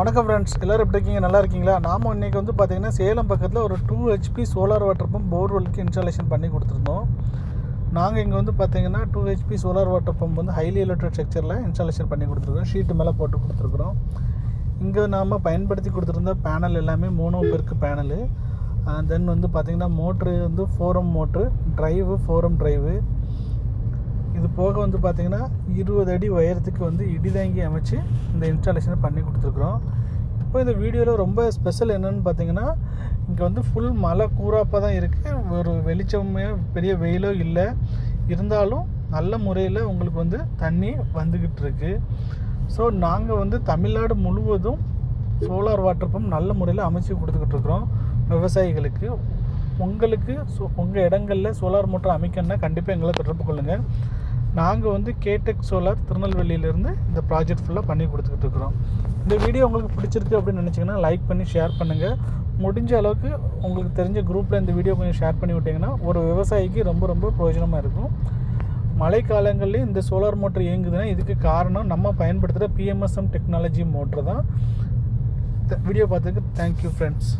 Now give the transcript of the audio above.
வணக்கம் ஃப்ரெண்ட்ஸ் எல்லோரும் எப்படி இருக்கீங்க? நல்லா இருக்கீங்களா? நாம இன்றைக்கி வந்து பார்த்திங்கன்னா சேலம் பக்கத்தில் ஒரு two HP solar water pump போர்வெலுக்கு installation பண்ணி கொடுத்துருந்தோம். நாங்கள் இங்கே வந்து பார்த்திங்கன்னா two HP solar water pump வந்து ஹைலி எலக்ட்ரிக் ஸ்ட்ரக்சரில் இன்ஸ்டாலேஷன் பண்ணி கொடுத்துருக்கோம். ஷீட்டு மேலே போட்டு கொடுத்துருக்குறோம். இங்கே நாம் பயன்படுத்தி கொடுத்துருந்த பேனல் எல்லாமே மோனோ பேருக்கு பேனலு தென் வந்து பார்த்திங்கன்னா மோட்ரு வந்து ஃபோரம் மோட்ரு ட்ரைவு ஃபோரம் ட்ரைவு இது போக வந்து பார்த்திங்கன்னா இருபது அடி உயரத்துக்கு வந்து இடிதாங்கி அமைச்சு இந்த இன்ஸ்டாலேஷனை பண்ணி கொடுத்துருக்குறோம். இப்போ இந்த வீடியோவில் ரொம்ப ஸ்பெஷல் என்னென்னு பார்த்தீங்கன்னா இங்கே வந்து ஃபுல் மழை கூறாப்பாக தான் இருக்குது ஒரு வெளிச்சமே பெரிய வெயிலோ இல்லை. இருந்தாலும் நல்ல முறையில் உங்களுக்கு வந்து தண்ணி வந்துக்கிட்டு இருக்கு. ஸோ நாங்கள் வந்து தமிழ்நாடு முழுவதும் சோலார் வாட்டர் பம்ப் நல்ல முறையில் அமைச்சு கொடுத்துக்கிட்டு இருக்கிறோம். விவசாயிகளுக்கு உங்களுக்கு ஸோ உங்கள் இடங்களில் சோலார் மோட்டர் அமைக்கணும்னா கண்டிப்பாக எங்களை தொடர்பு கொள்ளுங்கள் நாங்கள் வந்து கேடெக் சோலார் திருநெல்வேலியிலேருந்து இந்த ப்ராஜெக்ட் ஃபுல்லாக பண்ணி கொடுத்துக்கிட்டு இருக்கிறோம். இந்த வீடியோ உங்களுக்கு பிடிச்சிருக்கு அப்படின்னு நினச்சிங்கன்னா லைக் பண்ணி ஷேர் பண்ணுங்கள் முடிஞ்ச அளவுக்கு உங்களுக்கு தெரிஞ்ச குரூப்பில் இந்த வீடியோ கொஞ்சம் ஷேர் பண்ணி விட்டிங்கன்னா ஒரு விவசாயிக்கு ரொம்ப ரொம்ப பிரயோஜனமாக இருக்கும். மழைக்காலங்கள்லேயும் இந்த சோலார் மோட்டர் இயங்குதுன்னா இதுக்கு காரணம் நம்ம பயன்படுத்துகிற பிஎம்எஸ்எம் டெக்னாலஜி மோட்டர் தான். வீடியோ பார்த்ததுக்கு தேங்க்யூ ஃப்ரெண்ட்ஸ்